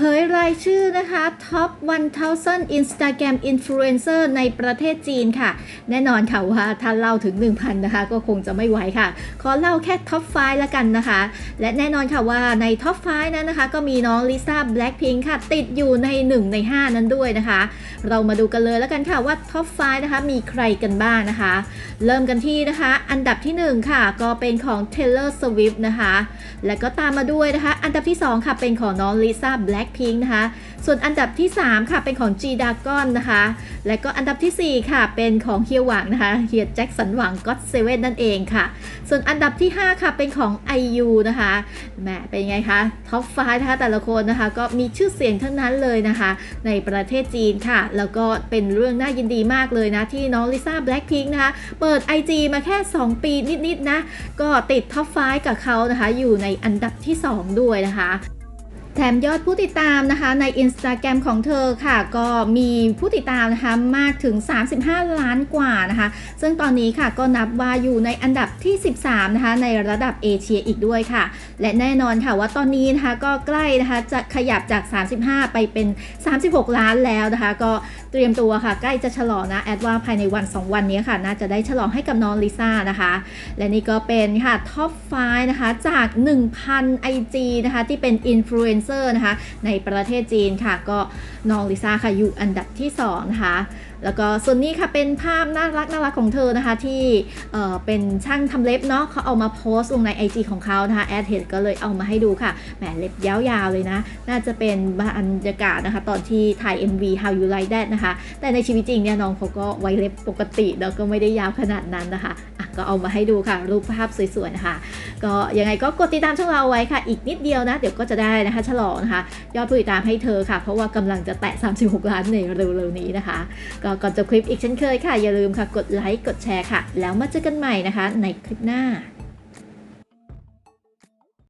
เผยรายชื่อนะคะ Top 1000 Instagram Influencer ในประเทศจีนค่ะ แน่นอนค่ะว่าถ้าเล่าถึง 1,000 นะคะ ก็คงจะไม่ไหวค่ะ ขอเล่าแค่ Top 5ละกันนะคะ และแน่นอนค่ะว่าใน Top 5 นั้นนะคะ ก็มีน้องลิซ่า Blackpink ค่ะ ติดอยู่ใน 1 ใน 5 นั้นด้วยนะคะ เรามาดูกันเลยแล้วกันค่ะว่า Top 5 นะคะ มีใครกันบ้างนะคะ เริ่มกันที่นะคะ อันดับที่ 1 ค่ะ ก็เป็นของ Taylor Swift นะคะ แล้วก็ตามมาด้วยนะคะ อันดับที่ 2 ค่ะ เป็นของน้องลิซ่าแบล Blackpink นะคะ ส่วนอันดับที่ 3 ค่ะเป็นของ G Dragon นะคะ และก็อันดับทีสี่4 ค่ะ เป็นของเฮียหวังนะคะเฮียแจ็คสันหวังก็ t 7นั่นเองค่ะ ส่วนอันดับที่ 5 ค่ะเป็นของ IU นะคะแหมเป็นไงคะท็อป5นะคะแต่ละคนนะคะก็มีชื่อเสียงทั้งนั้นเลยนะคะ ในประเทศจีนค่ะ แล้วก็เป็นเรื่องน่ายินดีมากเลยนะ ที่น้องลิซ่า Blackpink นะคะเปิด IG มาแค่ 2 ปีนิดๆนะก็ติดท็อป5กับเขานะคะ อยู่ในอันดับที่ 2 ด้วยนะคะ แถมยอดผู้ติดตามนะคะใน Instagram ของเธอค่ะ ก็มีผู้ติดตามนะคะมากถึง 35 ล้านกว่านะคะ ซึ่งตอนนี้ค่ะก็นับว่าอยู่ในอันดับที่ 13 นะคะ ในระดับเอเชียอีกด้วยค่ะ และแน่นอนค่ะว่าตอนนี้นะคะก็ใกล้นะคะจะขยับจาก 35 ไปเป็น 36 ล้านแล้วนะคะ ก็ เตรียมตัวค่ะ ใกล้จะฉลองนะแอดว่าภายในวัน 2 วันนี้ค่ะ น่าจะได้ฉลองให้กับน้องลิซ่านะคะ และนี่ก็เป็นค่ะท็อป5นะคะจาก 1,000 IG นะคะที่เป็นอินฟลูเอนเซอร์นะคะในประเทศจีนค่ะ ก็น้องลิซ่าค่ะอยู่อันดับที่2นะคะแล้วก็ส่วนนี้ค่ะเป็นภาพน่ารักน่ารักของเธอนะคะที่เเป็นช่างทำเล็บเนาะเขาเอามาโพสต์ลงใน IG ของเขานะคะแอดเห็นก็เลยเอามาให้ดูค่ะแหมเล็บยาวๆเลยนะ น่าจะเป็นบรรยากาศนะคะ ตอนที่ถ่าย MV How You Like That นะคะแต่ในชีวิตจริงเนี่ยน้องเขาก็ไว้เล็บปกติแล้วก็ไม่ได้ยาวขนาดนั้นนะคะอะก็เอามาให้ดูค่ะ รูปภาพสวยๆนะคะก็ยังไงก็กดติดตามช่องเราไว้ค่ะ อีกนิดเดียวนะ เดี๋ยวก็จะได้นะคะฉลองนะคะ ยอดผู้ติดตามให้เธอค่ะ เพราะว่ากำลังจะแตะ 36 ล้านในเร็วๆนี้นะคะ ก็ก่อนจบคลิปอีกเช่นเคยค่ะ อย่าลืมค่ะ กดไลค์กดแชร์ค่ะ แล้วมาเจอกันใหม่นะคะ ในคลิปหน้า